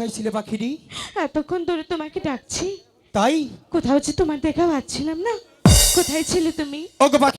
কোথায় ছিলে পাখিটি? এতক্ষণ ধরে তোমাকে ডাকছি। তাই? কোথাও যে তোমার দেখা পাচ্ছিলাম না। কোথায় ছিলে তুমি? ওগো পাখি